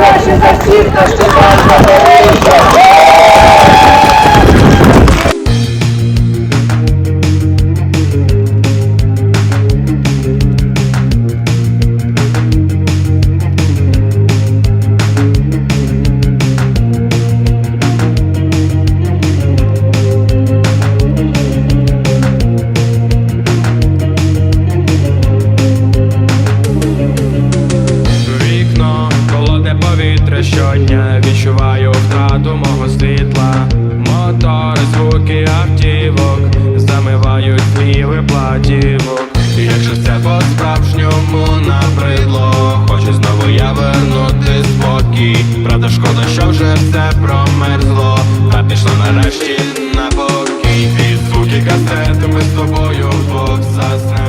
краще за всіх, щодня Відчуваю втрату мого світла. Мотори, звуки автівок Замивають пліви платівок. Якщо це по-справжньому набридло Хочу знову я вернути спокій. Правда, шкода, що вже все промерзло. Та пішло нарешті на покій. Під звуки касети ми з тобою вдвох Заснемо